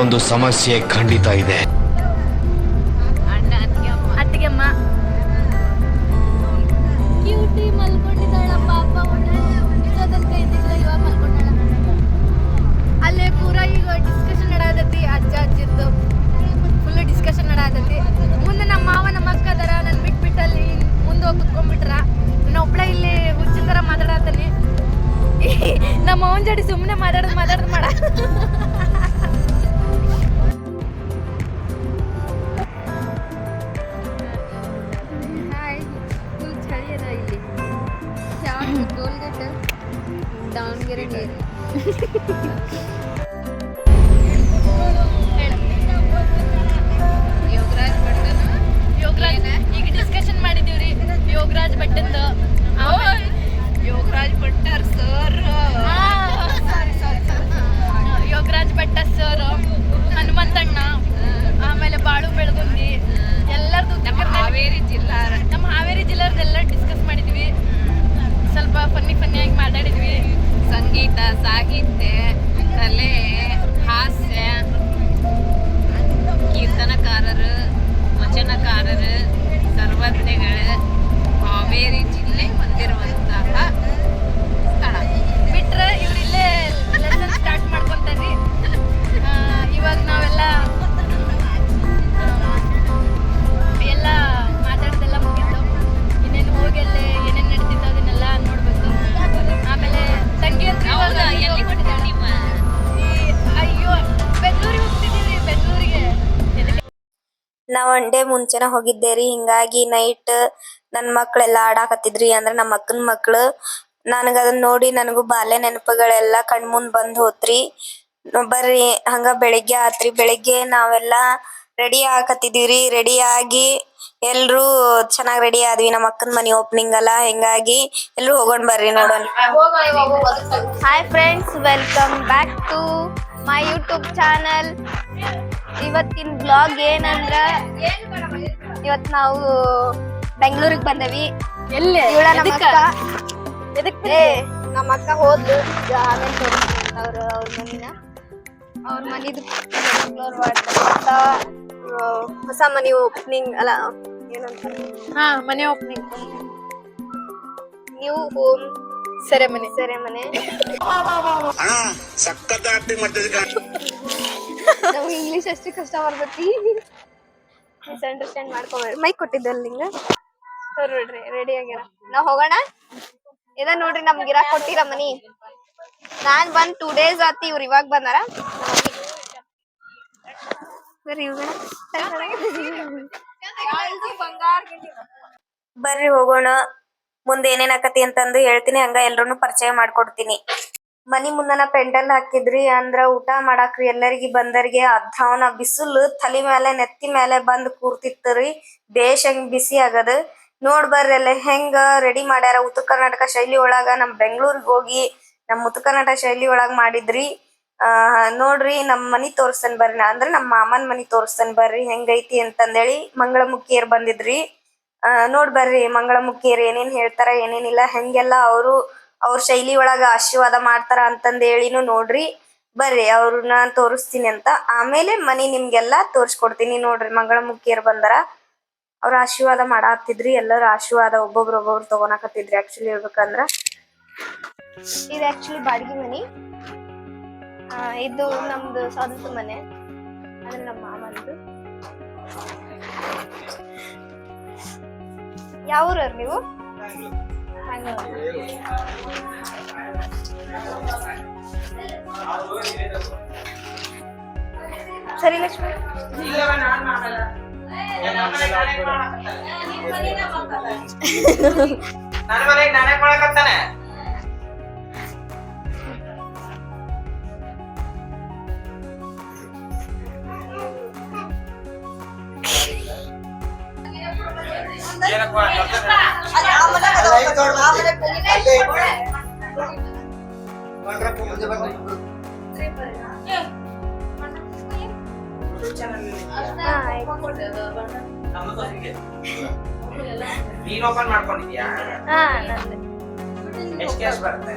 ಇಲ್ಲೊಂದು ಸಮಸ್ಯೆ ಖಂಡಿತ ಇದೆ. ಅಲ್ಲೇ ಪೂರ ಈಗ ಡಿಸ್ಕಷನ್ ನಡಾತೈತಿ ಅಜ್ಜ ಅಜ್ಜಿದ್ದು ಫುಲ್ ಡಿಸ್ಕಷನ್ ನಡಾತೈತಿ. ಮುಂದೆ ನಮ್ಮ ಮಾವ ನಮ್ಮ ಅಕ್ಕ ಅದಾರ ನನ್ನ ಬಿಟ್ಬಿಟ್ಟು ಅಲ್ಲಿ ಮುಂದೆ ಹೋಗಿ ಕುತ್ಕೊಂಡ್ಬಿಟ್ರ. ನಾನು ಒಬ್ಳ ಇಲ್ಲಿ ಹುಚ್ಚಿನ ಥರ ಮಾತಾಡತ್ತೀನಿ ನಮ್ಮ ಅವನ ಜೋಡಿ ಸುಮ್ಮನೆ ಮಾತಾಡೋದು ಮಾತಾಡೋದು ಮಾಡ. ದಾವಣಗೆರೆ ನೀರು ನಾ ಒನ್ ಡೇ ಮುಂಚೆನ ಹೋಗಿದ್ದೆ ರೀ ಹಿಂಗಾಗಿ ನೈಟ್ ನನ್ನ ಮಕ್ಕಳೆಲ್ಲ ಆಡಾಕತ್ತಿದ್ರಿ ಅಂದ್ರೆ ನಮ್ಮ ಅಕ್ಕನ ಮಕ್ಳು. ನನಗ ಅದನ್ನ ನೋಡಿ ನನಗೂ ಬಾಲ್ಯ ನೆನಪುಗಳೆಲ್ಲ ಕಣ್ಮುಂದ್ ಬಂದ್ ಹೋತ್ರಿ. ಬರ್ರಿ, ಹಂಗ ಬೆಳಿಗ್ಗೆ ಆತ್ರಿ. ಬೆಳಿಗ್ಗೆ ನಾವೆಲ್ಲ ರೆಡಿ ಆಕತ್ತಿದೀವ್ರಿ. ರೆಡಿ ಆಗಿ ಎಲ್ರು ಚೆನ್ನಾಗ್ ರೆಡಿ ಆದ್ವಿ. ನಮ್ಮ ಅಕ್ಕನ ಮನಿ ಓಪನಿಂಗ್ ಅಲ್ಲ. ಹಿಂಗಾಗಿ ಎಲ್ರು ಹೋಗೋಣ ಬರ್ರಿ ನೋಡೋಣ. Hi friends welcome back to my YouTube channel ಇವತ್ತಿನ ಬ್ಲಾಗ್ ಏನಂದ್ರ ಇವತ್ ನಾವು ಬೆಂಗಳೂರಿಗೆ ಬಂದೇವಿ. ಎಲ್ಲಿ? ಇವಳ ನಮ್ಮ ಅಕ್ಕ. ಇದಕ್ಕೆ ನಮ್ಮ ಅಕ್ಕ ಹೋದ್ಲು. ಆಮೇಲೆ ತೋರಿಸ್ತೀನಿ ಅವ್ರ ಅವ್ರ ಮನಿನ. ಅವ್ರ ಮನಿದು ಎಕ್ಸ್ಪ್ಲೋರ್ ಮಾಡ್ತಾ ಹೊಸ ಮನಿ ಓಪನಿಂಗ್ ಅಲ್ಲ ಏನಂತ ಹಾ ಮನೆ ಓಪನಿಂಗ್ ನ್ಯೂ ಹೋಮ್ ಸೆರೆಮನೆ. ಸೆರೆಮನೆ. ಅಣ್ಣ ಸಖತ್ ಆಕ್ಟಿಂಗ್ ಮಾಡ್ತಿದ್ದೆ ನಮ್ಗೆ ಇಂಗ್ಲಿಷ್ ಅಷ್ಟು ಕಷ್ಟ ಬರ್ತೈತಿ ಮಿಸ್ಅಂಡರ್ಸ್ಟ್ಯಾಂಡ್ ಮಾಡ್ಕೊಬೇಡಿ. ಮೈಕ್ ಕೊಟ್ಟಿದ್ದಲ್ಲ ನಿಂಗೆ? ನೋಡ್ರಿ ರೆಡಿ ಆಗ್ಯಾರ ನಾವ್ ಹೋಗೋಣ? ಇದ ನೋಡ್ರಿ ನಮ್ಗೆ ಇರಾಕ್ ಕೊಟ್ಟಿರ ಮನಿ. ನಾನ್ ಬಂದ್ ಟೂ ಡೇಸ್ ಆತಿ ಇವ್ರು ಇವಾಗ ಬಂದಾರ. ಬರ್ರಿ ಹೋಗೋಣ. ಮುಂದೆ ಏನೇನ್ ಅಂತಂದು ಹೇಳ್ತೀನಿ. ಹಂಗ ಎಲ್ರು ಪರಿಚಯ ಮಾಡ್ಕೊಡ್ತೀನಿ. ಮನಿ ಮುಂದನ ಪೆಂಡಲ್ ಹಾಕಿದ್ರಿ ಅಂದ್ರ ಊಟ ಮಾಡಾಕ್ರಿ ಎಲ್ಲರಿಗೆ ಬಂದರಿಗೆ ಅದ್ಧಾವನ ಬಿಸಿಲು ತಲಿ ಮೇಲೆ ನೆತ್ತಿ ಮೇಲೆ ಬಂದ್ ಕೂರ್ತಿತ್ತರಿ. ಬೇಷ್ ಹೆಂಗ್ ಬಿಸಿ ಆಗದ. ನೋಡ್ ಬರ್ರಿ ಹೆಂಗ ರೆಡಿ ಮಾಡ್ಯಾರ ಉತ್ತರ ಕರ್ನಾಟಕ ಶೈಲಿ ಒಳಗ ನಮ್ ಬೆಂಗಳೂರಿಗೆ ಹೋಗಿ ನಮ್ ಉತ್ತರ ಕರ್ನಾಟಕ ಶೈಲಿ ಒಳಗ್ ಮಾಡಿದ್ರಿ. ಆ, ನೋಡ್ರಿ ನಮ್ ಮನಿ ತೋರ್ಸನ್ ಬರ್ರಿ ನಾ, ಅಂದ್ರ ನಮ್ ಮಾಮನ್ ಮನಿ ತೋರ್ಸ್ತೇನ್ ಬರ್ರಿ ಹೆಂಗೈತಿ ಅಂತಂದೇಳಿ ಮಂಗಳಮುಖಿಯರ್ ಬಂದಿದ್ರಿ. ಆ, ನೋಡ್ ಬರ್ರಿ ಮಂಗಳಮುಖಿಯರ್ ಏನೇನ್ ಹೇಳ್ತಾರ ಏನೇನಿಲ್ಲ, ಹೆಂಗೆಲ್ಲ ಅವರು ಅವ್ರ ಶೈಲಿ ಒಳಗ ಆಶೀರ್ವಾದ ಮಾಡ್ತಾರ ಅಂತಂದ ಹೇಳಿನು ನೋಡ್ರಿ. ಬರ್ರಿ ಅವ್ರನ್ನ ತೋರಿಸ್ತೀನಿ ಅಂತ. ಆಮೇಲೆ ಮನಿ ನಿಮ್ಗೆಲ್ಲಾ ತೋರ್ಸ್ಕೊಡ್ತೀನಿ ನೋಡ್ರಿ. ಮಂಗಳಮುಖಿಯರ್ ಬಂದಾರ. ಅವ್ರ ಆಶೀರ್ವಾದ ಮಾಡಾತಿದ್ರಿ ಎಲ್ಲರ ಆಶೀರ್ವಾದ ಒಬ್ಬೊಬ್ರು ಒಬ್ಬೊಬ್ರು ತಗೋನಾಕತ್ತಿದ್ರಿ ಆಕ್ಚುಲಿ ಹೇಳ್ಬೇಕಂದ್ರ. ಇದು ಆಕ್ಚುಲಿ ಬಾಡಿಗೆ ಮನಿ. ಇದು ನಮ್ದು ಸ್ವಂತ ಮನೆ. ಅಂದ್ರೆ ನಮ್ಮ ಮಾಮಂದು ಯಾವ ಊರವ್ರು ನೀವು. ಸರಿ ಲಕ್ಷ್ಮಿ. ನನ್ನ ಮನೆಗೆ ನಾನೇ ಮಾಡಕತ್ತಾನೆ ಮಾಡ್ಕೊಂಡಿದ್ಯಾ? ಹಾ ನಂದು. ಎಷ್ಟು ಕ್ಯಾಶ್ ಬರುತ್ತೆ?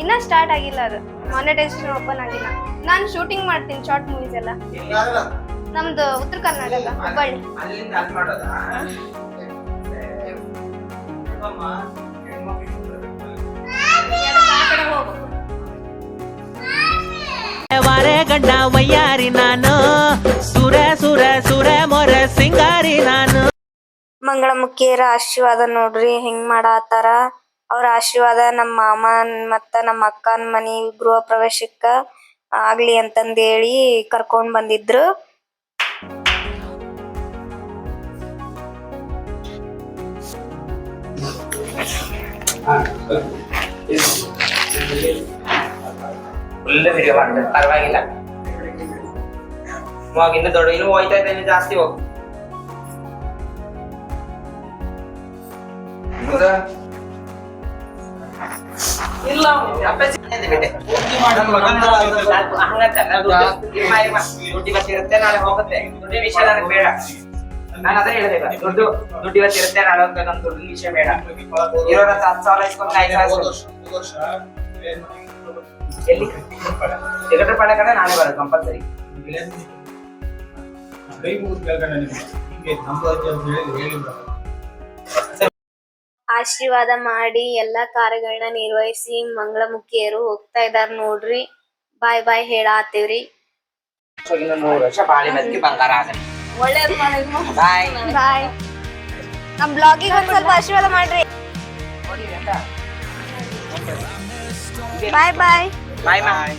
ಇನ್ನ ಸ್ಟಾರ್ಟ್ ಆಗಿಲ್ಲ ಅದು. ಮಾನಿಟೈಸೇಷನ್ ಓಪನ್ ಆಗಿಲ್ಲ. ನಾನು ಶೂಟಿಂಗ್ ಮಾಡ್ತೀನಿ ಶಾರ್ಟ್ ಮೂವೀಸ್ ಎಲ್ಲ. ನಮ್ದು ಉತ್ತರ ಕರ್ನಾಟಕ ಹುಬ್ಬಳ್ಳಿ ಅಲ್ಲಿಂದ ಅಲ್ಲಿ ಮಾಡೋದಾ? ವಯ್ಯಾರಿ ನಾನು. ಸುರ ಸುರ ಸುರ ಮೊರ ಸಿಂಗಾರಿ ನಾನು. ಮಂಗಳಮುಖಿಯರ ಆಶೀರ್ವಾದ ನೋಡ್ರಿ, ಹೆಂಗ್ ಮಾಡಾತಾರ ಅವ್ರ ಆಶೀರ್ವಾದ ನಮ್ಮ ಮಾಮನ್ ಮತ್ತ ನಮ್ಮ ಅಕ್ಕನ ಮನಿ ಗೃಹ ಪ್ರವೇಶಕ್ಕ ಆಗ್ಲಿ ಅಂತಂದೇಳಿ ಕರ್ಕೊಂಡ್ ಬಂದಿದ್ರು. ಪರವಾಗಿಲ್ಲ. ಇನ್ನು ದೊಡ್ಡ, ಇನ್ನು ಹೋಯ್ತಾ ಇದ್ದೇನೆ ಜಾಸ್ತಿ ಹೋಗು. ಇಲ್ಲ ಬಿಟ್ಟೆ. ದುಡ್ಡು ಇವತ್ತಿರುತ್ತೆ ನಾಳೆ ಹೋಗುತ್ತೆ. ದುಡ್ಡಿನ ವಿಷಯ ನನಗೆ ಬೇಡ. ನಾನು ಅದೇ ಹೇಳಿದೆ ದುಡ್ಡು ದುಡ್ಡು ಇವತ್ತಿರುತ್ತೆ ನಾಳೆ ಅಂತ ದುಡ್ಡಿನ ವಿಷಯ ಬೇಡ. ಇರೋರ ಹತ್ತು ಸಾವಿರ ಇಸ್ಕೊಂಡು ಐದು ಸಾವಿರ ಇಸ್ಕೊಂಡು. ಎಲ್ಲಿ? ಟಿಕೆಟ್ ಪಡ ಕಡೆ ನಾಳೆ ಬರೋದು ಕಂಪಲ್ಸರಿ. ಆಶೀರ್ವಾದ ಮಾಡಿ ಎಲ್ಲ ಕಾರ್ಯಗಳನ್ನ ನಿರ್ವಹಿಸಿ ಮಂಗಳಮುಖಿಯರು ಹೋಗ್ತಾ ಇದಾರ ನೋಡ್ರಿ. ಬಾಯ್ ಬಾಯ್ ಹೇಳಾತೀವ್ರಿ. ನೂರು ವರ್ಷ ಬಾಳಿ ಬದುಕಿ ಬಂಗಾರ ಆಗಲಿ ಒಳ್ಳೇದು ಬಾಯ್ ಬಾಯ್ ನಮ್ ಬ್ಲಾಗಿಗೆ ಒಂದ್ ಸ್ವಲ್ಪ ಆಶೀರ್ವಾದ ಮಾಡ್ರಿ. ಬಾಯ್ ಬಾಯ್ ಬಾಯ್ ಬಾಯ್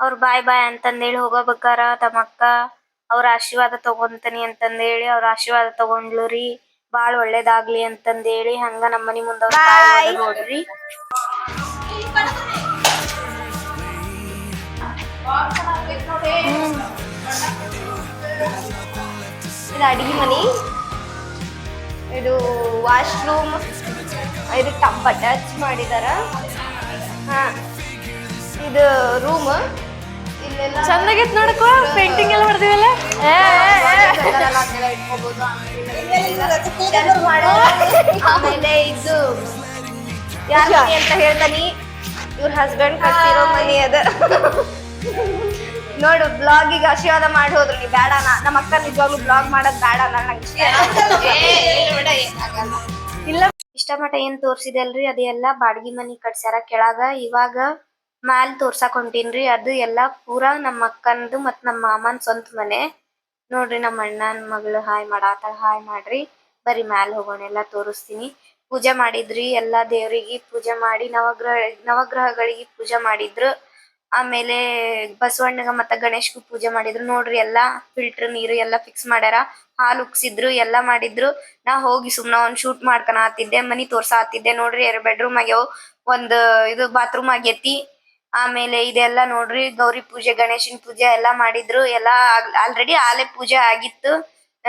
ಅವ್ರ ಬಾಯ್ ಬಾಯ್ ಅಂತಂದೇಳಿ ಹೋಗಬೇಕಾರ ತಮ್ಮಕ್ಕ. ಅವ್ರ ಆಶೀರ್ವಾದ ತಗೊಂತನಿ ಅಂತಂದೇಳಿ ಅವ್ರ ಆಶೀರ್ವಾದ ತಗೊಂಡ್ಲು ರೀ. ಬಾಳ್ ಒಳ್ಳೇದಾಗ್ಲಿ ಅಂತಂದೇಳಿ ಹಂಗ ನಮ್ಮ ಮನಿ ಮುಂದ ನೋಡ್ರಿ. ಇದು ಅಡಿಗೆ ಮನಿ. ಇದು ವಾಶ್ರೂಮ್ ಇದು ಟಬ್ ಅಟ್ಯಾಚ್ ಮಾಡಿದಾರ. ಹಾ. ಇದು ರೂಮ್ ಚಂದಾಗಿತ್ತು ನೋಡಕ್ಕ ಪೇಂಟಿಂಗ್ ಎಲ್ಲ ಮಾಡ್ತೀವಲ್ಲ? ಆಮೇಲೆ ಇದು ಯಾರು ಅಂತ ಹೇಳ್ತಾನಿ. ಇವ್ರ ಹಸ್ಬೆಂಡ್ ಕಟ್ಟಿರೋ ಮನಿ ಅದ. ನೋಡು ಬ್ಲಾಗಿಗೆ ಆಶೀರ್ವಾದ ಮಾಡಿ ಹೋದ್ರು ನೀ ಬೇಡ ನಮ್ಮ ಅಕ್ಕ ನಿಜವಾಗ್ಲೂ ಬ್ಲಾಗ್ ಮಾಡೋದ್ ಬೇಡ ನಂಗೆ ಇಲ್ಲ. ಇಷ್ಟಮಟ ಏನ್ ತೋರ್ಸಿದಲ್ರಿ ಅದೇ ಎಲ್ಲಾ ಬಾಡ್ಗಿ ಮನಿ ಕಟ್ಸ್ಯಾರ ಕೆಳಗ. ಇವಾಗ ಮ್ಯಾಲ್ ತೋರ್ಸಕ್ ಹೊಂಟೀನ್ರಿ ಅದು ಎಲ್ಲಾ ಪೂರಾ ನಮ್ಮ ಅಕ್ಕಂದು ಮತ್ ನಮ್ಮ ಮಾಮನ್ ಸ್ವಂತ ಮನೆ. ನೋಡ್ರಿ ನಮ್ಮ ಅಣ್ಣನ ಮಗಳು ಹಾಯ್ ಮಾಡಾತಾಳ ಹಾಯ್ ಮಾಡ್ರಿ. ಬರೀ ಮ್ಯಾಲ್ ಹೋಗೋಣ, ಎಲ್ಲಾ ತೋರಿಸ್ತೀನಿ. ಪೂಜೆ ಮಾಡಿದ್ರಿ, ಎಲ್ಲಾ ದೇವರಿಗೆ ಪೂಜೆ ಮಾಡಿ, ನವಗ್ರಹ, ನವಗ್ರಹಗಳಿಗೆ ಪೂಜೆ ಮಾಡಿದ್ರು. ಆಮೇಲೆ ಬಸವಣ್ಣಗ ಮತ್ತ ಗಣೇಶ್ಗೂ ಪೂಜೆ ಮಾಡಿದ್ರು. ನೋಡ್ರಿ ಎಲ್ಲಾ ಫಿಲ್ಟರ್ ನೀರು ಎಲ್ಲಾ ಫಿಕ್ಸ್ ಮಾಡ್ಯಾರ. ಹಾಲು ಉಕ್ಸಿದ್ರು ಎಲ್ಲಾ ಮಾಡಿದ್ರು. ನಾ ಹೋಗಿ ಸುಮ್ನ ಒಂದ್ ಶೂಟ್ ಮಾಡ್ಕನ ಆತಿದ್ದೆ, ಮನಿ ತೋರ್ಸ ಆತಿದ್ದೆ ನೋಡ್ರಿ ಎರಡ್ ಬೆಡ್ರೂಮ್ ಆಗ್ಯಾವ. ಒಂದ್ ಇದು ಬಾತ್ರೂಮ್ ಆಗೇತಿ. ಆಮೇಲೆ ಇದೆಲ್ಲ ನೋಡ್ರಿ, ಗೌರಿ ಪೂಜೆ, ಗಣೇಶನ್ ಪೂಜೆ ಎಲ್ಲ ಮಾಡಿದ್ರು. ಎಲ್ಲ ಆಲ್ರೆಡಿ ಆಲೆ ಪೂಜೆ ಆಗಿತ್ತು.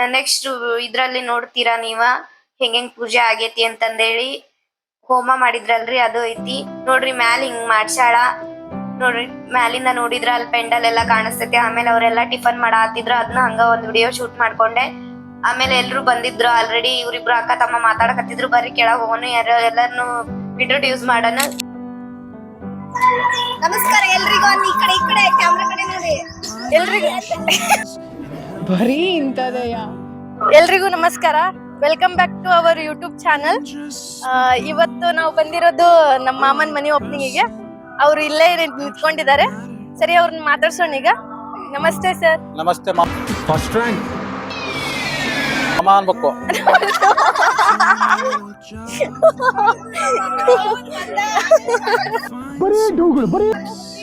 ನೆಕ್ಸ್ಟ್ ಇದ್ರಲ್ಲಿ ನೋಡ್ತೀರಾ ನೀವ? ಹೆಂಗ್ ಹೆಂಗ್ ಪೂಜೆ ಆಗೇತಿ ಅಂತಂದೇಳಿ ಹೋಮ ಮಾಡಿದ್ರಲ್ರಿ, ಅದು ಐತಿ. ನೋಡ್ರಿ ಮ್ಯಾಲ ಹಿಂಗ್ ಮಾಡ್ಸಾಳ. ನೋಡ್ರಿ, ಮ್ಯಾಲಿಂದ ನೋಡಿದ್ರ ಅಲ್ಲಿ ಪೆಂಡಲ್ ಎಲ್ಲಾ ಕಾಣಿಸ್ತೈತಿ. ಆಮೇಲೆ ಅವರೆಲ್ಲ ಟಿಫನ್ ಮಾಡಾತಿದ್ರು. ಅದನ್ನ ಹಂಗ ಒಂದ್ ವಿಡಿಯೋ ಶೂಟ್ ಮಾಡ್ಕೊಂಡೆ. ಆಮೇಲೆ ಎಲ್ರು ಬಂದಿದ್ರು. ಆಲ್ರೆಡಿ ಇವ್ರಿಬ್ರು ಅಕ್ಕ ತಮ್ಮ ಮಾತಾಡಕತ್ತಿದ್ರು. ಬರ್ರಿ ಕೆಳಗ್ ಹೋಗೋನು ಯಾರು, ಎಲ್ಲಾರ್ನು ಇಂಟ್ರೊಡ್ಯೂಸ್ ಮಾಡೋಣ. ನಮಸ್ಕಾರ ಎಲ್ರಿಗೂ ಒಂದ್ ಈ ಕಡೆ ಈ ಕಡೆ ಕ್ಯಾಮ್ರಾ ಕಡೆ ನೋಡಿ. ಎಲ್ರಿಗೂ ಬರೀ ಇಂಥದಯ್ಯ ಎಲ್ರಿಗೂ ನಮಸ್ಕಾರ. Welcome back to our YouTube channel ಇವತ್ತು ನಾವು ಬಂದಿರೋದು ನಮ್ಮ ಮಾಮನ್ ಮನೆ ಓಪನಿಂಗಿಗೆ ಅವ್ರು ಇಲ್ಲೇ ನಿಂತ್ಕೊಂಡಿದ್ದಾರೆ. ಸರಿ ಅವ್ರನ್ನ ಮಾತಾಡ್ಸೋಣ ಈಗ. ನಮಸ್ತೆ ಸರ್ ನಮಸ್ತೆ ಫಸ್ಟ್ ರ್ಯಾಂಕ್ ಅಮ್ಮ ಅನ್ಬೇಕು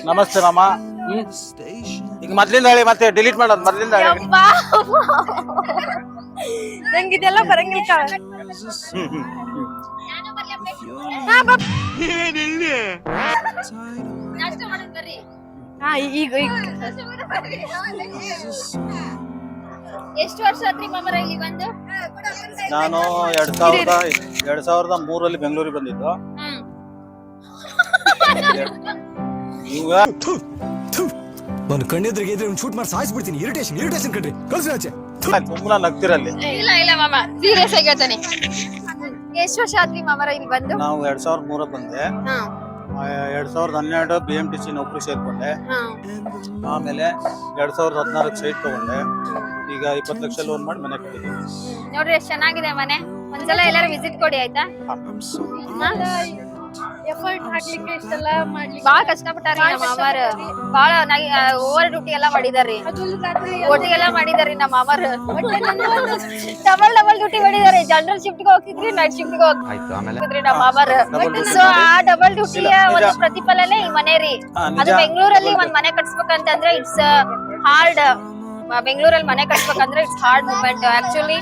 ನಮಸ್ತೆ ಮಾಮ. ಹ್ಮ್. ಈಗ ಮೊದ್ಲಿಂದ ಹೇಳಿ ಮತ್ತೆ ಡಿಲೀಟ್ ಮಾಡೋದು ಮೊದ್ಲಿಂದ ಹೇಳಿ. ನಂಗ್ ಇದೆಲ್ಲ ಬರಂಗಿಲ್ಲ. ಹಾ, ಈಗ. ಎಷ್ಟು ವರ್ಷ ಆತ್ರಿ ಮಾಮರ ಇಲ್ಲಿ ಬಂದು? ನಾನು ಎರಡ್ ಸಾವಿರದ ಎರಡ್ ಸಾವಿರದ ಮೂರಲ್ಲಿ ಬೆಂಗಳೂರಿಗೆ ಬಂದಿದ್ದು. ಈಗ ನಾನು ಕಣ್ಣೆದ್ರಿಗೆ ಇದ್ರೆ ಶೂಟ್ ಮಾಡಿ ಸಾಯಿಸ್ಬಿಡ್ತೀನಿ. ಇರಿಟೇಷನ್ ಇರಿಟೇಷನ್ ಕಣ್ರಿ. ಕಳ್ಸಿ ಆಚೆ. ತುಂಬಾ ನಗ್ತಿರಲ್ಲಿ. ಇಲ್ಲ ಇಲ್ಲ ಮಾಮ. ಸೀರಿಯಸ್ ಆಗಿ ಹೇಳ್ತಾನೆ. ಎಷ್ಟು ವರ್ಷ ಆದ್ರಿ ಮಾಮರ ಇಲ್ಲಿ ಬಂದು? ನಾವು ಎರಡ್ ಸಾವಿರದ ಮೂರ ಬಂದೆ. ಎರಡ್ ಸಾವಿರದ ಹನ್ನೆರಡು ಬಿ ಎಂ ಟಿ ಸಿ ನೌಕರಿ ಸೇರ್ಕೊಂಡೆ. ಆಮೇಲೆ ಎರಡ್ ಸಾವಿರದ ಹದಿನಾರಕ್ಕೆ ಸೈಟ್ ತಗೊಂಡೆ. ಈಗ ಇಪ್ಪತ್ತು ಲಕ್ಷ ಲೋನ್ ಮಾಡಿ ಮನೆ ಕಟ್ಟಿದ್ದೀವಿ ನೋಡ್ರಿ ಎಷ್ಟು ಚೆನ್ನಾಗಿದೆ ಮನೆ. ಒಂದ್ಸಲ ಎಲ್ಲರೂ ವಿಸಿಟ್ ಕೊಡಿ ಆಯ್ತಾ? ಎಫರ್ಟ್ ಹಾಕ್ಲಿಕ್ಕೆ ಇಷ್ಟೆಲ್ಲ ಮಾಡ್ಲಿಕ್ಕೆ ಬಾಳ ಕಷ್ಟಪಟ್ಟಾರಿ ನಮ್ಮ ಮಾಮಾರ. ಬಾಳ ಓವರ್ ಡ್ಯೂಟಿ ಎಲ್ಲಾ ಮಾಡಿದಾರಿ ಓಟಿ ಎಲ್ಲಾ. ಮಾಡಿದಾರಿ ನಮ್ಮ ಮಾಮಾರ. ಡಬಲ್ ಡಬಲ್ ಡ್ಯೂಟಿ ಮಾಡಿದಾರೆ. ಜನರಲ್ ಶಿಫ್ಟ್ಗೆ ಹೋಗ್ತಿದ್ರಿ ನೈಟ್ ಶಿಫ್ಟ್ಗೆ ಆಯ್ತು ಆಮೇಲೆ? ಹೋಗ್ತಿದ್ರಿ ನಮ್ಮ ಮಾಮಾರ. Double ಸೊ ಆ ಡಬಲ್ ಡ್ಯೂಟಿಯ ಒಂದು. ಪ್ರತಿಫಲನೇ ಈ ಮನೆ ರೀ. ಅದು ಬೆಂಗಳೂರಲ್ಲಿ ಒಂದ್ ಮನೆ ಕಟ್ಸ್ಬೇಕಂತಂದ್ರೆ ಇಟ್ಸ್ ಹಾರ್ಡ್ ಬೆಂಗಳೂರಲ್ಲಿ ಮನೆ ಕಟ್ಬೇಕಂದ್ರೆ ಇಟ್ಸ್ ಹಾರ್ಡ್ ಮೂಮೆಂಟ್ ಆಕ್ಚುಲಿ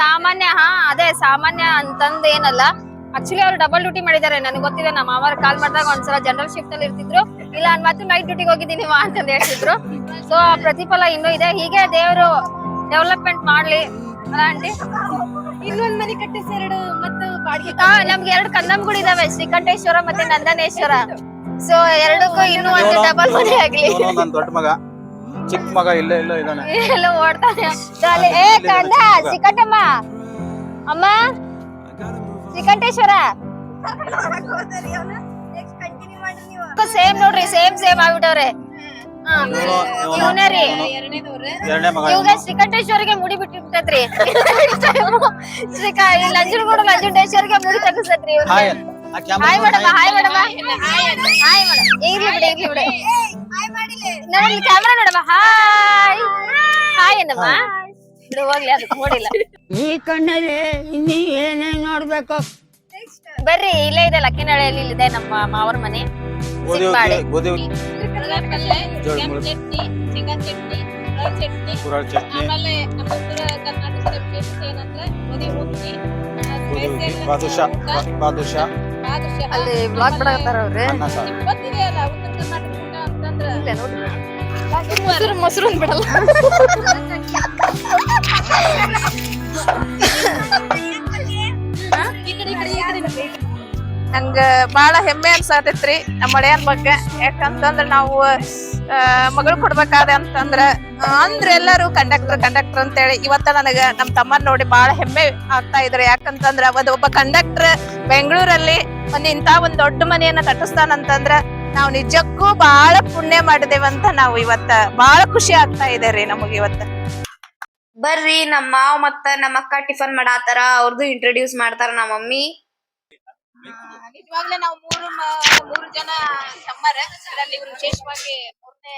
ಸಾಮಾನ್ಯ ಹಾ ಅದೇ ಸಾಮಾನ್ಯ ಅಂತಂದ ಏನಲ್ಲ ಆಕ್ಚುಲಿ ಅವ್ರು ಡಬಲ್ ಡ್ಯೂಟಿ ಮಾಡಿದ್ದಾರೆ. ನನಗೆ ಗೊತ್ತಿದೆ ನಮ್ಮ ಮಾಮಾರ ಕಾಲ್ ಮಾಡಿದಾಗ ಒಂದ್ಸಲ ಜನರಲ್ ಶಿಫ್ಟ್ ಅಲ್ಲಿ ಇರ್ತಿದ್ರು. ಇಲ್ಲ ನಾನು ಮತ್ತೆ ನೈಟ್ ಡ್ಯೂಟಿಗೆ ಹೋಗಿದ್ದೀನಿ ವಾ ಅಂತಂದು ಹೇಳ್ತಿದ್ರು. ಸೊ ಆ ಪ್ರತಿಫಲ ಇನ್ನೂ ಇದೆ. ಹೀಗೆ ದೇವರು ಡೆವಲಪ್ಮೆಂಟ್ ಮಾಡ್ಲಿ. ಅಲ್ಲ ಆಂಟಿ? ಇನ್ನೊಂದ್ ಮನೆ ಕಟ್ಟಿಸಿ ಎರಡು ಮತ್ತು ಬಾಡಿಗೆ ನಮ್ಗೆ ಎರಡು ಕನ್ನಂಗುಡಿ ಇದಾವೆ. ಶ್ರೀಕಂಠೇಶ್ವರ ಮತ್ತೆ ನಂದನೇಶ್ವರ. ಸೊ ಎರಡಕ್ಕೂ ಇನ್ನೂ ಒಂದು ಡಬಲ್ ಮನೆ ಆಗ್ಲಿ. ದೊಡ್ಡ ಮಗ. ಚಿಕ್ಕ ಮಗ ಇಲ್ಲೇ ಇಲ್ಲ ಇದಾನೆ ಎಲ್ಲ ಓಡ್ತಾನೆ. ಅಲ್ಲಿ, ಏ ಕಂದ ಶ್ರೀಕಂಠಮ್ಮ. ಅಮ್ಮ? ಸೇಮ್ ನೋಡ್ರಿ ಸೇಮ್ ಸೇಮ್ ಆಗ್ಬಿಟ್ಟವ್ರೆ. ಇವನು- ರೀ. ಇವಾಗ ಶ್ರೀಕಂಠೇಶ್ವರಿಗೆ ಮುಡಿ ಬಿಟ್ಟಿರ್ತೈತ್ರಿ. ಶ್ರೀಕಾ ನಂಜನಗೂಡು ನಂಜುಂಡೇಶ್ವರಿಗೆ ಮುಡಿ ತಗಸತ್ರಿ. Hi madam hi madam hi madam ಇರ್ಲಿ ಬಿಡಿ ಇರ್ಲಿ ಬಿಡಿ. ನೋಡಿ ಕ್ಯಾಮ್ರಾ ನೋಡಮ್ಮ. ಹಾಯ್ ಹಾಯ್ ಏನಮ್ಮ ಬಿಡು ಹೋಗ್ಲಿ ಅದಕ್ಕೆ ನೋಡಿಲ್ಲ ಈ ಕಣ್ಣಲ್ಲಿ ಇನ್ನೀ ಏನೇನ್ ನೋಡ್ಬೇಕು? ಬರ್ರಿ ಇಲ್ಲೇ ಇದೆ ಲಕ್ಕಿನಹಳ್ಳಿಯಲ್ಲಿ ಇದೆ ನಮ್ಮ ಮಾವರ ಮನೆ. ಗೋಧಿ ಚಟ್ನಿ ಚಟ್ನಿ ಕುರಳ್ ಚಟ್ನಿ. ಗೋಧಿ ಹುಗ್ಗಿ, ಬಾದುಷಾ ಬಾ- ಬಾದುಷಾ. ಅಲ್ಲಿ ಬ್ಲಾಗ್ ಅವ್ರಿ. ಅನ್ನ ಸಾರು. ಇಲ್ಲ ನೋಡ್ರಿ ಮೊಸರು ಮೊಸರು ಬಿಡಲ್ಲ ನಂಗ ಬಾಳ ಹೆಮ್ಮೆ ಅನ್ಸಾತೈತ್ರಿ ನಮ್ಮ ಮಳೆಯನ್ ಬಗ್ಗೆ. ಯಾಕಂತಂದ್ರ ನಾವು ಮಗಳು ಕೊಡ್ಬೇಕಾದ ಅಂತಂದ್ರ ಅಂದ್ರೆ ಎಲ್ಲಾರು ಕಂಡಕ್ಟರ್ ಕಂಡಕ್ಟರ್ ಅಂತೇಳಿ. ಇವತ್ತ ನನಗ ನಮ್ ತಮ್ಮನ್ ನೋಡಿ ಬಾಳ ಹೆಮ್ಮೆ ಆಗ್ತಾ ಇದ್ರು. ಯಾಕಂತಂದ್ರ ಒಂದ್ ಒಬ್ಬ ಕಂಡಕ್ಟರ್ ಬೆಂಗಳೂರಲ್ಲಿ ಒಂದ್ ಇಂತ ಒಂದ್ ದೊಡ್ಡ ಮನೆಯನ್ನ ಕಟ್ಟಿಸ್ತಾನಂತಂದ್ರ ನಾವ್ ನಿಜಕ್ಕೂ ಬಹಳ ಪುಣ್ಯ ಮಾಡಿದೇವಂತ ನಾವು ಇವತ್ತ ಬಹಳ ಖುಷಿ ಆಗ್ತಾ ಇದೆ ರೀ ನಮಗ್ ಇವತ್ತ. ಬರ್ರಿ ನಮ್ಮ ಮಾವ್ ಮತ್ತ ನಮ್ಮ ಅಕ್ಕ ಟಿಫನ್ ಮಾಡಾತಾರ ಅವ್ರದ್ದು ಇಂಟ್ರೊಡ್ಯೂಸ್ ಮಾಡ್ತಾರ ನಮ್ಮ ಮಮ್ಮಿ. ನಿಜವಾಗ್ಲೇ ನಾವು ಮೂರು ಮೂರು ಜನ ತಮ್ಮರ ಅದರಲ್ಲಿ ಇವರು ವಿಶೇಷವಾಗಿ ಮೂರನೇ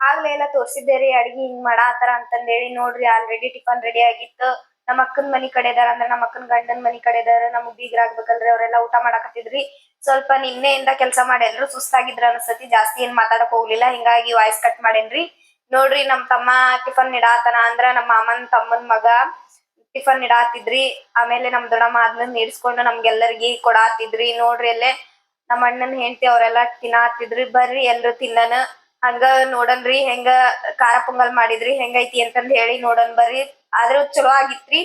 ಆಗ್ಲೇ ಎಲ್ಲ ತೋರ್ಸಿದ್ದೆ ರೀ ಅಡ್ಗಿ ಹಿಂಗ್ ಮಾಡಾತಾರ ಅಂತಂದೇಳಿ ನೋಡ್ರಿ ಆಲ್ರೆಡಿ ಟಿಫನ್ ರೆಡಿ ಆಗಿತ್ತು. ನಮ್ಮ ಅಕ್ಕನ ಮನಿ ಕಡೆ ಇದಾರ ಅಂದ್ರ ನಮ್ಮ ಅಕ್ಕನ ಗಂಡನ ಮನಿ ಕಡೆ ಇದಾರ, ನಮಗ್ ಬೀಗ್ರಾಗ್ಬೇಕಲ್ರಿ ಅವ್ರೆಲ್ಲ ಊಟ ಮಾಡಾಕತ್ತಿದ್ರಿ. ಸ್ವಲ್ಪ ನಿನ್ನೆಯಿಂದ ಕೆಲಸ ಮಾಡಿ ಎಲ್ರು ಸುಸ್ತಾಗಿದ್ರ ಅನ್ಸತಿ, ಜಾಸ್ತಿ ಏನ್ ಮಾತಾಡಕ್ ಹೋಗ್ಲಿಲ್ಲ. ಹಿಂಗಾಗಿ ವಾಯ್ಸ್ ಕಟ್ ಮಾಡೇನ್ರಿ. ನೋಡ್ರಿ ನಮ್ ತಮ್ಮ ಟಿಫನ್ ಇಡಾತನ ಅಂದ್ರ ನಮ್ಮ ಮಾಮನ್ ತಮ್ಮನ್ ಮಗ ಟಿಫನ್ ಇಡಾತಿದ್ರಿ ಆಮೇಲೆ ನಮ್ ದೊಡ್ಡಮ್ಮ ಅದನ್ನ ನೀಡ್ಸ್ಕೊಂಡು ನಮ್ಗೆಲ್ಲರಿಗಿ ಕೊಡಾತಿದ್ರಿ. ನೋಡ್ರಿ ಅಲ್ಲೇ ನಮ್ಮ ಅಣ್ಣನ್ ಹೆಂಡತಿ ಅವರೆಲ್ಲ ತಿನ್ನಾತಿದ್ರಿ. ಬರ್ರಿ ಎಲ್ರು ತಿನ್ನನ. ಹಂಗ ನೋಡನ್ರಿ, ಹೆಂಗ ಖಾರ ಪೊಂಗಲ್ ಮಾಡಿದ್ರಿ, ಹೆಂಗೈತಿ ಅಂತಂದ್ ಹೇಳಿ ನೋಡನ್ ಬರ್ರಿ. ಆದ್ರೂ ಚಲೋ ಆಗಿತ್ರಿ.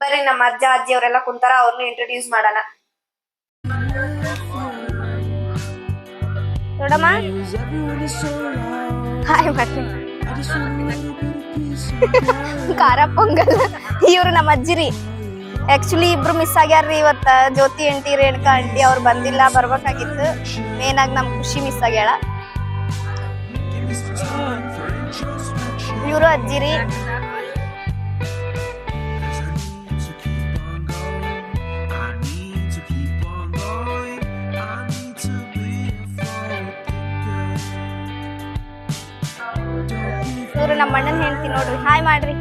ಬರ್ರಿ ನಮ್ಮ ಅಜ್ಜ, ಅಜ್ಜಿ ಅವರೆಲ್ಲ ಕುಂತಾರ ಅವ್ರನ್ನ ಇಂಟ್ರೊಡ್ಯೂಸ್ ಮಾಡೋಣ. ನೋಡಮ್ಮ. ಹಾಯ್ ಖಾರ ಪೊಂಗಲ್. ಇವ್ರು ನಮ್ಮ ಅಜ್ಜಿರಿ ಆಕ್ಚುಲಿ ಇಬ್ರು ಮಿಸ್ ಆಗ್ಯಾರ್ರಿ ಇವತ್ತ. ಜ್ಯೋತಿ, ಆಂಟಿ, ರೇಣುಕಾ ಅಂಟಿ ಅವ್ರು ಬಂದಿಲ್ಲ, ಬರ್ಬೇಕಾಗಿತ್ತು. ಮೇನ್ ಆಗಿ ನಮ್ ಖುಷಿ ಮಿಸ್ ಆಗ್ಯಾಳ. ಇವರು ಅಜ್ಜಿ ಇವ್ರು ನಮ್ಮ ಅಣ್ಣನ ಹೆಂಡತಿ ನೋಡ್ರಿ ಹಾಯ್ ಮಾಡ್ರಿ.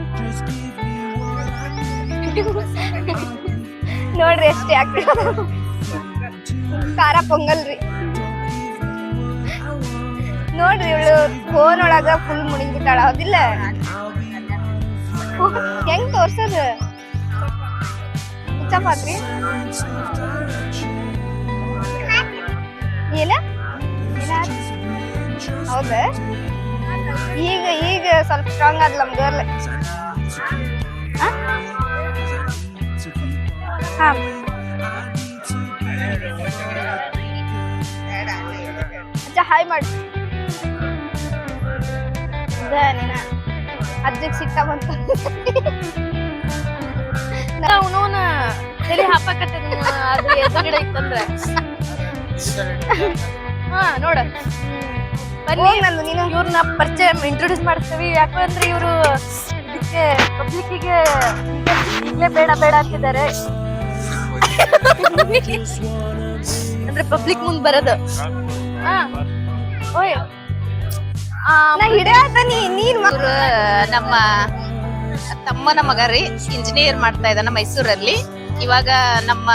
ನೋಡ್ರಿ ಎಷ್ಟೇ ಯಾಕೆ ಖಾರ ಪೊಂಗಲ್ ರೀ. ನೋಡ್ರಿ ಇವಳು ಫೋನ್ ಒಳಗ ಫುಲ್ ಮುಳುಗಿಬಿಟ್ಟಾಳ ಹೌದಿಲ್ಲ? ಹೆಂಗ್ ತೋರ್ಸದ? ಚಪಾತ್ರಿ ಏನ? ಏನಾತ್? ಹೌದಾ? ಈಗ ಈಗ ಸ್ವಲ್ಪ ಸ್ಟ್ರಾಂಗ್ ಆದ್ ನಮ್ ಗರ್ಲ್ ಹಾ? ಹಾಯ್ ಮಾಡಿ. ಅಜ್ಜಿಗೆ ಸಿಟ್ಟ ಬಂತ ಸರಿ ತಲೆ ಹಾಪಾಕತ್ತೆ ಅದು ಎದುರುಗಡೆ ಇತ್ತಂದ್ರೆ. ಹಾ ನೋಡ. ಬನ್ನಿ ನಾನು ನೀನು ಇವ್ರನ್ನ ಪರಿಚಯ ಇಂಟ್ರೊಡ್ಯೂಸ್ ಮಾಡ್ತೀವಿ. ಯಾಕಂದ್ರೆ ಇವರು ಇದಕ್ಕೆ ಪಬ್ಲಿಕ್ಕಿಗೆ ಇಲ್ಲೇ ಬೇಡ ಬೇಡ ಅಂತಿದ್ದಾರೆ. ಅಂದ್ರೆ ಪಬ್ಲಿಕ್ ಮುಂದೆ ಬರೋದು. ಹಾ. ಓಯ್. ನಾ ಹಿಡಿಯಾತ ನೀ ನೀನ್ ಇವ್ರು ನಮ್ಮ ತಮ್ಮನ ಮಗ ರೀ ಇಂಜಿನಿಯರ್ ಮಾಡ್ತಾ ಇದ್ದಾನೆ ಮೈಸೂರಲ್ಲಿ. ಇವಾಗ ನಮ್ಮ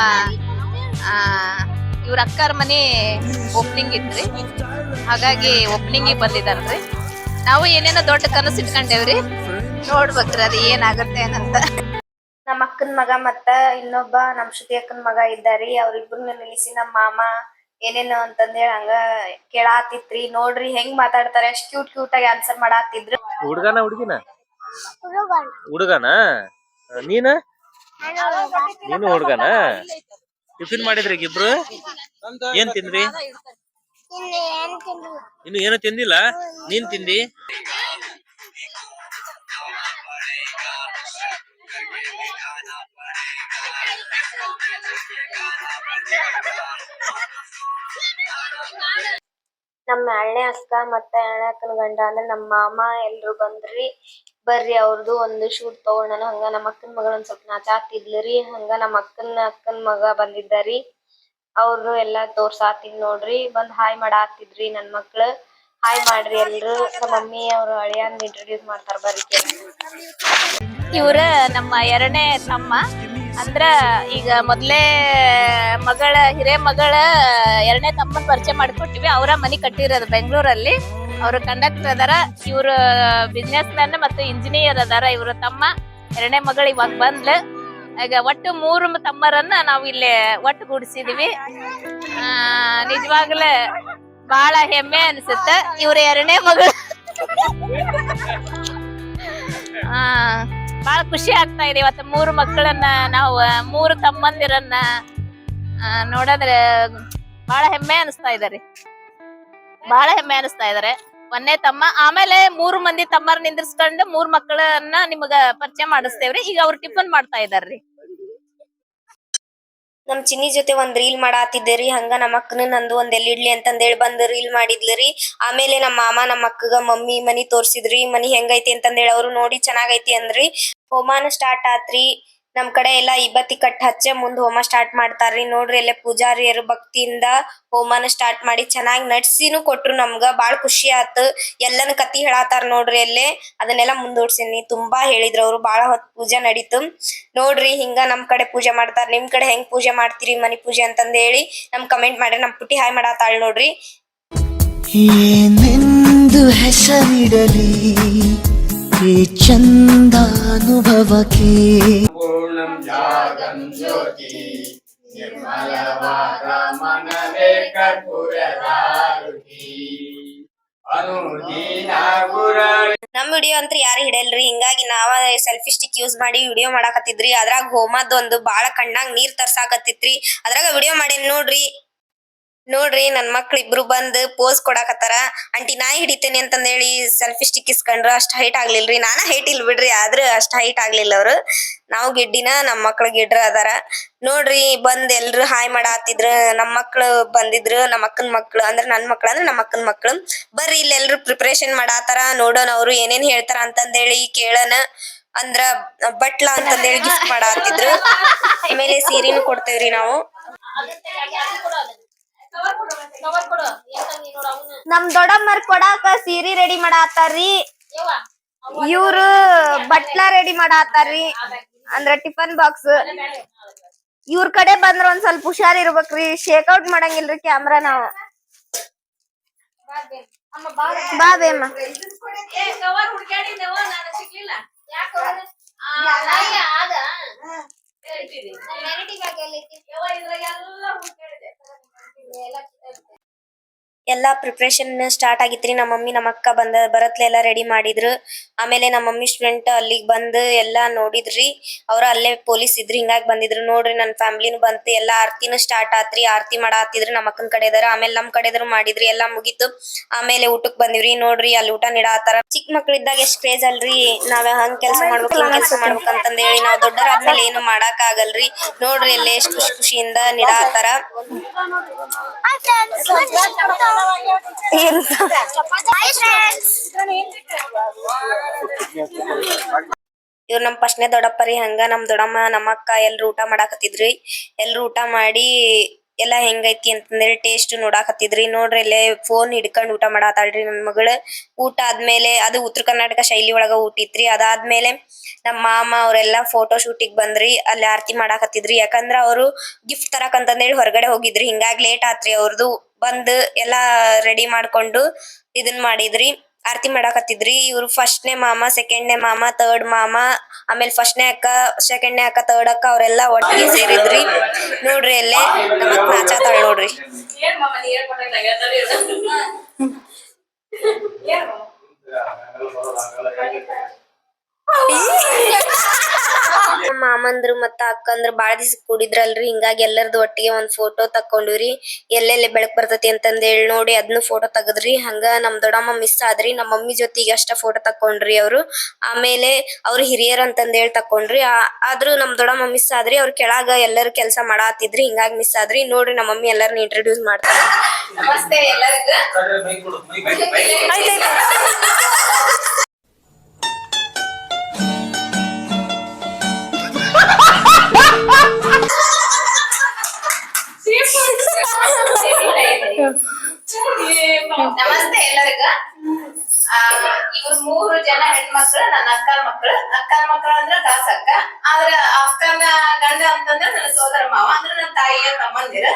ಆ, ಇವ್ರ ಅಕ್ಕರ ಮನೆ ಓಪನಿಂಗ್ ಇತ್ರಿ. ಹಾಗಾಗಿ ಓಪನಿಂಗ್ ಬಂದಿದ್ದಾನ್ರಿ ನಾವು ಏನೇನೋ ದೊಡ್ಡ ಕನಸು ಇಟ್ಕೊಂಡೇವ್ರಿ. ನೋಡ್ಬೇಕ್ರಿ ಅದು ಏನಾಗುತ್ತೆ ಏನಂತ. ನಮ್ಮ ಅಕ್ಕನ ಮಗ ಮತ್ತ ಇನ್ನೊಬ್ಬ ನಮ್ ಶ್ರುತಿ ಅಕ್ಕನ ಮಗ ಇದ್ದಾರಿ. ಅವ್ರಿಬ್ರನ್ನ ನಿಲ್ಲಿಸಿ ನಮ್ಮ ಮಾಮ ಏನೇನು ಅಂತಂದೇಳಿ ಹಂಗ ಕೇಳಾತಿತ್ರಿ. ನೋಡ್ರಿ ಹೆಂಗ್ ಮಾತಾಡ್ತಾರೆ. ಅಷ್ಟ್ ಕ್ಯೂಟ್ ಕ್ಯೂಟ್ ಆಗಿ ಆನ್ಸರ್ ಮಾಡಾತಿದ್ರು. ಹುಡುಗನ ಹುಡುಗಿನ? ಹುಡುಗನ. ನೀನ? ನೀನು ಹುಡುಗನ? ಟಿಫಿನ್ ಮಾಡಿದ್ರಿ ಇಬ್ರು? ಏನ್ ತಿಂದ್ರಿ? ಇನ್ನು ಏನು ತಿಂದಿಲ್ಲ? ನೀನ್ ತಿಂದಿ? ನಮ್ಮ ಎಳ್ಳೆ ಅಕ್ಕ ಮತ್ತೆ ಎಳ್ಳೆ ಅಕ್ಕನ ಗಂಡ ಅಂದ್ರೆ ನಮ್ಮ ಮಾಮ ಎಲ್ರು ಬಂದ್ರಿ. ಬರ್ರಿ ಅವ್ರದ್ದು ಒಂದು ಶೂಟ್ ತಗೊಂಡನ, ಹಂಗ ನಮ್ಮ ಅಕ್ಕನ ಮಗಳ ಒಂದ್ ಸ್ವಲ್ಪ ನಾಚಾತಿದ್ಲರಿ ಹಂಗ ನಮ್ಮ ಅಕ್ಕನ ಅಕ್ಕನ ಮಗ ಬಂದಿದ್ದಾರಿ ಅವ್ರು ಎಲ್ಲಾ ತೋರ್ಸಾತಿದ್ ನೋಡ್ರಿ. ಬಂದ್ ಹಾಯ್ ಮಾಡಾತಿದ್ರಿ ನನ್ ಮಕ್ಳು. ಹಾಯ್ ಮಾಡ್ರಿ ಎಲ್ರು. ನಮ್ಮ ಮಮ್ಮಿ ಅವ್ರ ಅಳಿಯನ್ ಇಂಟ್ರೊಡ್ಯೂಸ್ ಮಾಡ್ತಾರ ಬರ್ರಿ. ಇವ್ರ ನಮ್ಮ ಎರಡನೇ ತಮ್ಮ. ಅಂದ್ರ ಈಗ ಮೊದ್ಲೇ ಮಗಳ, ಹಿರೇ ಮಗಳ, ಎರಡನೇ ತಮ್ಮನ ಪರಿಚಯ ಮಾಡ್ಕೊಟ್ಟಿವಿ. ಅವರ ಮನಿ ಕಟ್ಟಿರೋದು ಬೆಂಗಳೂರಲ್ಲಿ. ಅವರು ಕಂಡಕ್ಟರ್ ಅದಾರ. ಇವ್ರ ಬಿಸ್ನೆಸ್ ಮ್ಯಾನ್ ಮತ್ತು ಇಂಜಿನಿಯರ್ ಅದಾರ ಇವ್ರ ತಮ್ಮ. ಎರಡನೇ ಮಗಳು ಇವಾಗ ಬಂದ್ಲು. ಈಗ ಒಟ್ಟು ಮೂರು ತಮ್ಮರನ್ನ ನಾವು ಇಲ್ಲಿ ಒಟ್ಟು ಗೂಡಿಸಿದೀವಿ ಆ, ನಿಜವಾಗ್ಲೂ ಬಹಳ ಹೆಮ್ಮೆ ಅನ್ಸುತ್ತ. ಇವ್ರ ಎರಡನೇ ಮಗಳು. ಆ. ಬಹಳ ಖುಷಿ ಆಗ್ತಾ ಇದೆ. ಇವತ್ತು ಮೂರು ಮಕ್ಕಳನ್ನ ನಾವು ಮೂರು ತಮ್ಮಂದಿರನ್ನ ನೋಡಿದ್ರೆ ಬಹಳ ಹೆಮ್ಮೆ ಅನಿಸ್ತಾ ಇದಾರೆ. ಬಹಳ ಹೆಮ್ಮೆ ಅನಿಸ್ತಾ ಇದಾರೆ. ಒಂದೇ ತಮ್ಮ, ಆಮೇಲೆ ಮೂರು ಮಂದಿ ತಮ್ಮರ್ ನಿಂದ್ರಿಸ್ಕೊಂಡು ಮೂರ್ ಮಕ್ಕಳನ್ನ ನಿಮಗ ಪರಿಚಯ ಮಾಡಿಸ್ತೇವ್ರಿ. ಈಗ ಅವ್ರು ಟಿಫನ್ ಮಾಡ್ತಾ ಇದಾರ್ರಿ. ನಮ್ ಚಿನ್ನಿ ಜೊತೆ ಒಂದ್ ರೀಲ್ ಮಾಡಾತಿದ್ದೇರಿ, ಹಂಗ ನಮ್ಮ ಅಕ್ಕನ ನಂದು ಒಂದ್ ಎಲ್ ಇಡ್ಲಿ ಅಂತಂದೇಳಿ ಬಂದ್ ರೀಲ್ ಮಾಡಿದ್ಲರಿ. ಆಮೇಲೆ ನಮ್ಮ ಮಾಮ ನಮ್ಮ ಅಕ್ಕಗ, ಮಮ್ಮಿ ಮನಿ ತೋರ್ಸಿದ್ರಿ, ಮನಿ ಹೆಂಗೈತಿ ಅಂತಂದೇಳಿ ಅವ್ರು ನೋಡಿ ಚೆನ್ನಾಗೈತಿ ಅಂದ್ರಿ. ಹೋಮಾನ ಸ್ಟಾರ್ಟ್ ಆತ್ರಿ. ನಮ್ ಕಡೆ ಎಲ್ಲ ಇಬ್ಬತ್ತಿ ಕಟ್ ಹಚ್ಚೆ ಮುಂದ್ ಹೋಮ ಸ್ಟಾರ್ಟ್ ಮಾಡ್ತಾರ್ರಿ. ನೋಡ್ರಿ ಎಲ್ಲ ಪೂಜಾರಿಯರು ಭಕ್ತಿಯಿಂದ ಹೋಮನ ಸ್ಟಾರ್ಟ್ ಮಾಡಿ ಚೆನ್ನಾಗಿ ನಡ್ಸಿನು ಕೊಟ್ರು ನಮ್ಗ. ಬಹಳ ಖುಷಿ ಆತ್. ಎಲ್ಲನ ಕತಿ ಹೇಳಾತಾರ ನೋಡ್ರಿ ಅಲ್ಲೇ. ಅದನ್ನೆಲ್ಲ ಮುಂದೂಡ್ಸಿನಿ. ತುಂಬಾ ಹೇಳಿದ್ರು ಅವ್ರು. ಬಾಳ ಹೊತ್ ಪೂಜೆ ನಡೀತು. ನೋಡ್ರಿ ಹಿಂಗ ನಮ್ ಕಡೆ ಪೂಜೆ ಮಾಡ್ತಾರ. ನಿಮ್ ಕಡೆ ಹೆಂಗ್ ಪೂಜೆ ಮಾಡ್ತೀರಿ ಮನಿ ಪೂಜೆ ಅಂತಂದ್ ಹೇಳಿ ನಮ್ ಕಮೆಂಟ್ ಮಾಡ್ರಿ. ನಮ್ ಪುಟ್ಟಿ ಹಾಯ್ ಮಾಡಾತಾಳ್ ನೋಡ್ರಿ. ಹೆಸರಿಡಲಿ? ಈ ಚಂದಾನುಭವಕ್ಕೆ ನಮ್ ವಿಡಿಯೋ ಅಂತ ಯಾರು ಹಿಡಿಯಲ್ರಿ? ಹಿಂಗಾಗಿ ನಾವ ಸೆಲ್ಫಿ ಸ್ಟಿಕ್ ಯೂಸ್ ಮಾಡಿ ವಿಡಿಯೋ ಮಾಡಾಕತ್ತಿದ್ರಿ. ಅದ್ರಾಗ ಒಂದು ಬಾಳ ಕಣ್ಣಾಗ ನೀರ್ ತರ್ಸಾಕತ್ತಿತ್ರಿ. ಅದ್ರಾಗ ವಿಡಿಯೋ ಮಾಡೇನ್ ನೋಡ್ರಿ? ನೋಡ್ರಿ ನನ್ ಮಕ್ಳು ಇಬ್ರು ಬಂದ್ ಪೋಸ್ ಕೊಡಾಕತ್ತಾರ. ಆಂಟಿ ನಾಯಿ ಹಿಡಿತೇನೆ ಅಂತಂದ್ ಹೇಳಿ ಸೆಲ್ಫಿ ಸ್ಟಿಕ್ ಇಸ್ಕೊಂಡ್ರ, ಅಷ್ಟ್ ಹೈಟ್ ಆಗ್ಲಿಲ್ರಿ. ನಾನ ಹೈಟ್ ಇಲ್ ಬಿಡ್ರಿ, ಆದ್ರ ಅಷ್ಟ್ ಹೈಟ್ ಆಗ್ಲಿಲ್ಲ ಅವ್ರು. ನಾವು ಗಿಡ್ಡಿನ ನಮ್ ಮಕ್ಳು ಗಿಡ್ರ ಅದಾರ. ನೋಡ್ರಿ ಬಂದ್ ಎಲ್ರು ಹಾಯ್ ಮಾಡಾತಿದ್ರ. ನಮ್ ಮಕ್ಳು ಬಂದಿದ್ರು, ನಮ್ ಅಕ್ಕನ್ ಮಕ್ಳು, ಅಂದ್ರ ನನ್ ಮಕ್ಳು, ಅಂದ್ರ ನಮ್ ಅಕ್ಕನ್ ಮಕ್ಳು. ಬರ್ರಿ ಇಲ್ಲಿ ಎಲ್ರು ಪ್ರಿಪರೇಷನ್ ಮಾಡಾತಾರ. ನೋಡೋಣ ಅವ್ರು ಏನೇನ್ ಹೇಳ್ತಾರ ಅಂತಂದೇಳಿ ಕೇಳೋಣ. ಅಂದ್ರ ಬಟ್ಲ ಅಂತಂದೇಳಿ ಗಿಫ್ಟ್ ಮಾಡಾತಿದ್ರು. ಆಮೇಲೆ ಸೀರೆನು ಕೊಡ್ತೇವ್ರಿ ನಾವು. ನಮ್ ದೊಡ್ಡಮ್ಮರ್ ಕೊಡಾಕ ಸೀರಿ ರೆಡಿ ಮಾಡಾತಾರ್ರಿ. ಇವ್ರು ಬಟ್ಲ ರೆಡಿ ಮಾಡಾತಾರ್ರಿ. ಅಂದ್ರ ಟಿಫನ್ ಬಾಕ್ಸ್ ಇವ್ರ ಕಡೆ ಬಂದ್ರ ಒಂದ್ ಸ್ವಲ್ಪ ಹುಷಾರ್ ಇರ್ಬೇಕ್ರಿ. ಶೇಕ್ ಔಟ್ ಮಾಡಂಗಿಲ್ರಿ ಕ್ಯಾಮ್ರಾ ನಾವು. ಬಾ ಬೇಮ್ಮ Yeah. ಎಲ್ಲಾ ಪ್ರಿಪ್ರೇಷನ್ ಸ್ಟಾರ್ಟ್ ಆಗಿತ್ರಿ. ನಮ್ಮ ಮಮ್ಮಿ ನಮ್ಮ ಅಕ್ಕ ಬಂದ ಬರತ್ಲೆ ಎಲ್ಲ ರೆಡಿ ಮಾಡಿದ್ರು. ಆಮೇಲೆ ನಮ್ಮ ಮಮ್ಮಿ ಸ್ಟೂಡೆಂಟ್ ಅಲ್ಲಿಗ್ ಬಂದು ಎಲ್ಲ ನೋಡಿದ್ರಿ. ಅವ್ರ ಅಲ್ಲೇ ಪೊಲೀಸ್ ಇದ್ರು ಹಿಂಗಾಗಿ ಬಂದಿದ್ರು. ನೋಡ್ರಿ ನನ್ ಫ್ಯಾಮಿಲಿನು ಬಂತು ಎಲ್ಲ ಆರ್ತಿನು ಸ್ಟಾರ್ಟ್ ಆತ್ರಿ. ಆರ್ತಿ ಮಾಡಾತಿದ್ರು ನಮ್ಮ ಅಕ್ಕನ ಕಡೆದಾರ. ಆಮೇಲೆ ನಮ್ ಕಡೆದ್ರು ಮಾಡಿದ್ರಿ ಎಲ್ಲಾ ಮುಗೀತು. ಆಮೇಲೆ ಊಟಕ್ ಬಂದಿವ್ರಿ. ನೋಡ್ರಿ ಅಲ್ಲಿ ಊಟ ನೀಡಾತಾರ. ಚಿಕ್ಕ ಮಕ್ಳಿದ್ದಾಗ ಎಷ್ಟು ಕ್ರೇಜ್ ಅಲ್ರಿ. ನಾವ್ ಹಂಗ್ ಕೆಲಸ ಮಾಡ್ಬೇಕು ಕೆಲಸ ಮಾಡಬೇಕು ಮಾಡ್ಬೇಕಂತಂದ ಹೇಳಿ ನಾವ್ ದೊಡ್ಡರಾದ್ಮೇಲೆ ಏನು ಮಾಡಾಕ ಆಗಲ್ರಿ ನೋಡ್ರಿ ಎಲ್ಲ ಎಷ್ಟ್ ಖುಷಿ ಖುಷಿಯಿಂದ ನೀಡಾತಾರ. ಇವ್ರ ನಮ್ ಫಸ್ಟ್ನೇ ದೊಡ್ಡಪ್ಪ ರೀ, ಹಂಗ ನಮ್ ದೊಡ್ಡಮ್ಮ ನಮ್ಮ ಅಕ್ಕ ಎಲ್ರು ಊಟ ಮಾಡಾಕತ್ತಿದ್ರಿ. ಎಲ್ರು ಊಟ ಮಾಡಿ ಎಲ್ಲಾ ಹೆಂಗೈತಿ ಅಂತಂದೇಳಿ ಟೇಸ್ಟ್ ನೋಡಾಕತ್ತಿದ್ರಿ. ನೋಡ್ರಿ ಇಲ್ಲೇ ಫೋನ್ ಹಿಡ್ಕೊಂಡ್ ಊಟ ಮಾಡಾತಾಳ್ರಿ ನನ್ ಮಗಳ. ಊಟ ಆದ್ಮೇಲೆ ಅದು ಉತ್ತರ ಕರ್ನಾಟಕ ಶೈಲಿ ಒಳಗ ಊಟ ಇತ್ರಿ ಅದಾದ್ಮೇಲೆ ನಮ್ ಮಾಮ ಅವ್ರೆಲ್ಲಾ ಫೋಟೋ ಶೂಟಿಗ್ ಬಂದ್ರಿ. ಅಲ್ಲಿ ಆರತಿ ಮಾಡಾಕತ್ತಿದ್ರಿ. ಯಾಕಂದ್ರ ಅವರು ಗಿಫ್ಟ್ ತರಕ್ ಅಂತಂದೇಳಿ ಹೊರಗಡೆ ಹೋಗಿದ್ರಿ. ಹಿಂಗಾಗಿ ಲೇಟ್ ಆತ್ರಿ ಅವ್ರದು. ಬಂದು ಎಲ್ಲಾ ರೆಡಿ ಮಾಡ್ಕೊಂಡು ಇದನ್ ಮಾಡಿದ್ರಿ. ಆರತಿ ಮಾಡಾಕತ್ತಿದ್ರಿ. ಇವ್ರು ಫಸ್ಟ್ನೇ ಮಾಮ ಸೆಕೆಂಡ್ನೇ ಮಾಮ ಥರ್ಡ್ ಮಾಮ ಆಮೇಲೆ ಫಸ್ಟ್ನೇ ಅಕ್ಕ ಸೆಕೆಂಡ್ನೇ ಅಕ್ಕ ಥರ್ಡ್ ಅಕ್ಕ ಅವರೆಲ್ಲ ಒಟ್ಟಿಗೆ ಸೇರಿದ್ರಿ. ನೋಡ್ರಿ ಅಲ್ಲೇ ನಮಗ್ ನಾಚಾತಾಳ ನೋಡ್ರಿ. ಮಾಮಂದ್ರು ಮತ್ತ ಅಕ್ಕಂದ್ರು ಬಾಳ ದಿವಸ ಕೂಡಿದ್ರಲ್ರಿ. ಹಿಂಗಾಗಿ ಎಲ್ಲರದು ಒಟ್ಟಿಗೆ ಒಂದ್ ಫೋಟೋ ತಕ್ಕೊಂಡಿವ್ರಿ. ಎಲ್ಲೆಲ್ಲಿ ಬೆಳಕ್ ಬರ್ತೈತಿ ಅಂತಂದ್ ಹೇಳಿ ನೋಡಿ ಅದ್ನು ಫೋಟೋ ತೆಗದ್ರಿ. ಹಂಗ ನಮ್ ದೊಡ್ಡಮ್ಮ ಮಿಸ್ ಆದ್ರಿ. ನಮ್ಮ ಮಮ್ಮಿ ಜೊತೆಗೆ ಅಷ್ಟೇ ಫೋಟೋ ತಕ್ಕೊಂಡ್ರಿ ಅವ್ರು. ಆಮೇಲೆ ಅವ್ರ ಹಿರಿಯರ್ ಅಂತಂದ್ ಹೇಳಿ ತಕ್ಕೊಂಡ್ರಿ. ಆ- ಆದ್ರೂ ನಮ್ ದೊಡ್ಡಮ್ಮ ಮಿಸ್ ಆದ್ರಿ. ಅವ್ರ ಕೆಳಗ ಎಲ್ಲರೂ ಕೆಲಸ ಮಾಡಾತಿದ್ರಿ. ಹಿಂಗಾಗಿ ಮಿಸ್ ಆದ್ರಿ. ನೋಡ್ರಿ ನಮ್ಮ ಮಮ್ಮಿ ಎಲ್ಲರನ್ನ ಇಂಟ್ರೊಡ್ಯೂಸ್ ಮಾಡ್ತಾರೆ. ನಮಸ್ತೆ ಎಲ್ಲರಿಗೂ. ನಮಸ್ತೆ ಎಲ್ಲರಿಗ. ಇವ್ರ ಮೂರು ಜನ ಹೆಣ್ಮಕ್ಳು ನನ್ನ ಅಕ್ಕನ ಮಕ್ಳು. ಅಕ್ಕನ ಮಕ್ಳು ಅಂದ್ರೆ ದಾಸಕ್ಕ ಆದ್ರ ಅಕ್ಕನ ಗಂಡ ಅಂತಂದ್ರ ನನ್ನ ಸೋದರ ಮಾವ ಅಂದ್ರೆ ನನ್ನ ತಾಯಿಯ ತಮ್ಮಂದಿರ.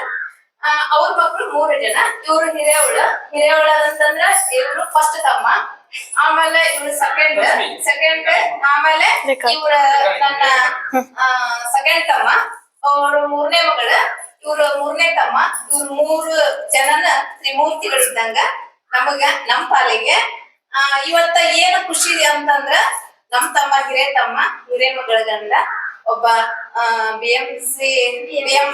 ಆ, ಅವ್ರ ಮಕ್ಳು ಮೂರು ಜನ. ಇವ್ರು ಹಿರೇವಳು ಹಿರೇವಳ ಅಂತಂದ್ರ ಇವ್ರು ಫಸ್ಟ್ ತಮ್ಮ. ಆಮೇಲೆ ಇವ್ರ ಸೆಕೆಂಡ್ ಸೆಕೆಂಡ್ ಆಮೇಲೆ ಇವ್ರ ನನ್ನ ಸೆಕೆಂಡ್ ತಮ್ಮ. ಅವ್ರು ಮೂರನೇ ಮಗಳ ಇವ್ರ ಮೂರನೇ ತಮ್ಮ ಇವ್ರ ಮೂರು ಜನನ ತ್ರಿಮೂರ್ತಿಗಳಿದ್ದಂಗ ನಮಗ ನಮ್ ಪಾಲಿಗೆ. ಆ ಇವತ್ತ ಏನು ಖುಷಿ ಅಂತಂದ್ರ ನಮ್ ತಮ್ಮ ಹಿರೇ ತಮ್ಮ ಹಿರೇ ಮಗಳ ಗಂಡ ಒಬ್ಬ B M C B M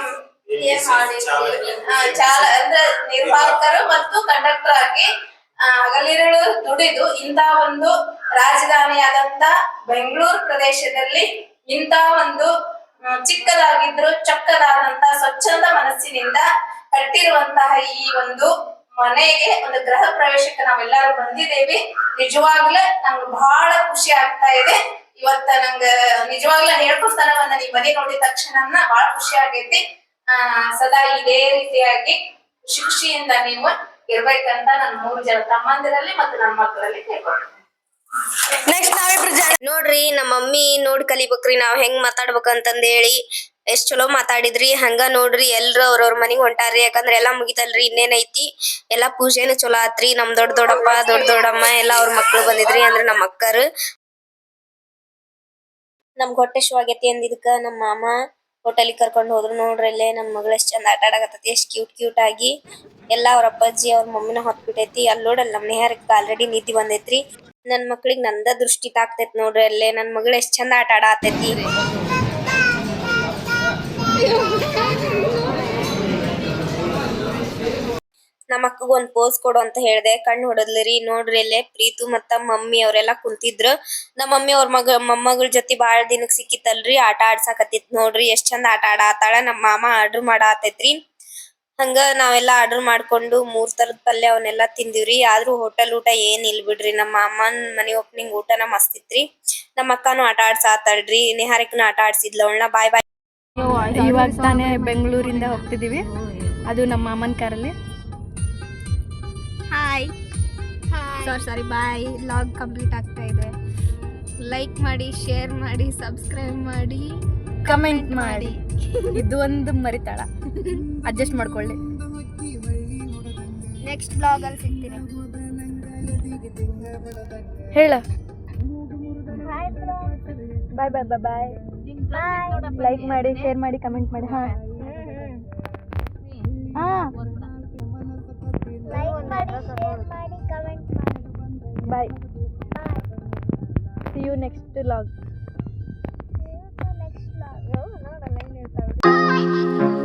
ಚಾಲ ಅಂದ್ರೆ ನಿರ್ವಾಹಕರು ಮತ್ತು ಕಂಡಕ್ಟರ್ ಆಗಿ ಹಗಲಿರುಳು ದುಡಿದು ಇಂತ ಒಂದು ರಾಜಧಾನಿಯಾದಂತ ಬೆಂಗಳೂರು ಪ್ರದೇಶದಲ್ಲಿ ಇಂತ ಒಂದು ಚಿಕ್ಕದಾಗಿದ್ರು ಚೊಕ್ಕದಾದಂತ ಸ್ವಚ್ಛಂದ ಮನಸ್ಸಿನಿಂದ ಕಟ್ಟಿರುವಂತಹ ಈ ಒಂದು ಮನೆಗೆ ಒಂದು ಗೃಹ ಪ್ರವೇಶಕ್ಕೆ ನಾವೆಲ್ಲರೂ ಬಂದಿದ್ದೇವೆ. ನಿಜವಾಗ್ಲೂ ನಂಗೆ ಬಹಳ ಖುಷಿ ಆಗ್ತಾ ಇದೆ. ಇವತ್ತ ನಂಗ ನಿಜವಾಗ್ಲೂ ಹೇಳ್ಕೊಸ್ತಾನ ಬಂದ ನೀ ಮನೆ ನೋಡಿದ ತಕ್ಷಣ ಬಹಳ ಖುಷಿ ಆಗೈತಿ. ಆ, ಸದಾ ಇದೇ ರೀತಿಯಾಗಿ ಖುಷಿ ಖುಷಿಯಿಂದ ನೀವು ಇರ್ಬೇಕಂತ ನನ್ನ ಮೂರು ಜನ ತಮ್ಮಂದಿರಲ್ಲಿ ಮತ್ತು ನನ್ನ ಮಕ್ಕಳಲ್ಲಿ ಕೇಳ್ಕೊಂಡು ನೆಕ್ಸ್ಟ್ ನಾವಿಬ್ರು ನೋಡ್ರಿ, ನಮ್ಮ ಮಮ್ಮಿ ನೋಡ್ ಕಲಿಬೇಕ್ರಿ, ನಾವ್ ಹೆಂಗ್ ಮಾತಾಡ್ಬೇಕಂತಂದ ಹೇಳಿ ಎಷ್ಟ್ ಚಲೋ ಮಾತಾಡಿದ್ರಿ, ಹಂಗ ನೋಡ್ರಿ, ಎಲ್ರು ಅವ್ರವ್ರ ಮನಿಗ್ ಹೊಂಟಾರ್ರಿ, ಯಾಕಂದ್ರ ಎಲ್ಲಾ ಮುಗಿತಲ್ರಿ ಇನ್ನೇನೈತಿ ಎಲ್ಲಾ ಪೂಜೆನು ಚಲೋ ಆತ್ರಿ, ನಮ್ ದೊಡ್ಡ ದೊಡ್ಡಪ್ಪ, ದೊಡ್ಡ ದೊಡ್ಡಮ್ಮ, ಎಲ್ಲಾ ಅವ್ರ ಮಕ್ಳು ಬಂದಿದ್ರಿ ಅಂದ್ರ ನಮ್ ಅಕ್ಕರ್. ನಮ್ ಹೊಟ್ಟೆ ಶೋ ಆಗೈತಿ ಅಂದಿದ್ಕ ನಮ್ ಮಾಮ ಹೋಟೆಲಿಗೆ ಕರ್ಕೊಂಡ್ ಹೋದ್ರು ನೋಡ್ರಿ ಅಲ್ಲೇ ನಮ್ಮ ಮಗಳು ಎಷ್ಟ್ ಚಂದ ಆಟ ಆಡಕತ್ತೈತಿ, ಎಷ್ಟ್ ಕ್ಯೂಟ್ ಕ್ಯೂಟ್ ಆಗಿ. ಎಲ್ಲಾ ಅವ್ರ ಅಪ್ಪಾಜಿ, ಅವ್ರ ಮಮ್ಮಿನ ಹೊತ್ಬಿಟ್ಟೈತಿ. ಅಲ್ಲಿ ನೋಡಲ್ಲ ನಮ್ ನೆಹರ್ ಆಲ್ರೆಡಿ ನಿದ್ದಿ ಬಂದೈತ್ರಿ. ನನ್ ಮಕ್ಳಿಗ್ ನಂದ ದೃಷ್ಟಿ ತಾಕ್ತೈತ್ ನೋಡ್ರಿ, ಅಲ್ಲೇ ನನ್ ಮಗಳು ಎಷ್ಟ್ ಚಂದ ಆಟ ಆಡಾತೈತಿ. ನಮ್ಮ ಅಕ್ಕಗ್ ಒಂದ್ ಪೋಸ್ ಕೊಡು ಅಂತ ಹೇಳ್ದೆ, ಕಣ್ಣು ಹೊಡದ್ಲಿರಿ, ನೋಡ್ರಿ ಅಲ್ಲೇ ಪ್ರೀತು ಮತ್ತ ಮಮ್ಮಿ ಅವ್ರೆಲ್ಲಾ ಕುಂತಿದ್ರು. ನಮ್ಮ ಮಮ್ಮಿ ಅವ್ರ ಮಗ, ಮೊಮ್ಮಗಳ ಜೊತೆ ಬಾಳ ದಿನಕ್ ಸಿಕ್ಕಿತ್ತಲ್ರಿ, ಆಟ ಆಡ್ಸಾಕತ್ತಿತ್ ನೋಡ್ರಿ, ಎಷ್ಟ್ ಚಂದ ಆಟ ಆಡಾತಾಳ ನಮ್ಮ ಮಾಮ ಆರ್ಡರ್ ಮಾಡಾತೈತ್ರಿ. ಹಂಗ ನಾವೆಲ್ಲಾ ಆರ್ಡರ್ ಮಾಡ್ಕೊಂಡು ಮೂರ್ ತರದ್ ಪಲ್ಯ ಅವನ್ನೆಲ್ಲಾ ತಿಂದಿವ್ರಿ. ಆದ್ರೂ ಹೋಟೆಲ್ ಊಟ ಏನ್ ಇಲ್ ಬಿಡ್ರಿ. ನಮ್ಮ ಮಾಮನ್ ಮನಿ ಓಪನಿಂಗ್ ಊಟನ ಮಸ್ತ್ ಇತ್ರಿ. ನಮ್ಮ ಅಕ್ಕನು ಆಟ ಆಡ್ಸಾತಾಳ್ರಿ ನಿಹಾರಿಕನ ಆಟ ಆಡ್ಸಿದ್ಲ. ಅವಳನ್ನ ಬಾಯ್ ಬಾಯ್ ಇವಾಗ ತಾನೇ ಬೆಂಗಳೂರಿಂದ ಹೋಗ್ತಿದೀವಿ. ಅದು ನಮ್ಮ ಮಾಮನ್ ಕಾರಲ್ಲಿ. Hi sorry sorry bye vlog complete ಆಗ್ತಾ ಇದೆ. ಲೈಕ್ ಮಾಡಿ ಶೇರ್ ಮಾಡಿ ಸಬ್ಸ್ಕ್ರೈಬ್ ಮಾಡಿ ಕಮೆಂಟ್ ಮಾಡಿ. ಇದು ಒಂದು ಮರಿತಾಳ. अडजस्ट मे ब्लॉगल bye bye bye bye bye like मारे शेयर मारे कमेंट मारे हाँ हाँ लाइक मारे शेयर मारे कमेंट मारे bye see you next vlog see you next vlog ना ना ना नहीं नहीं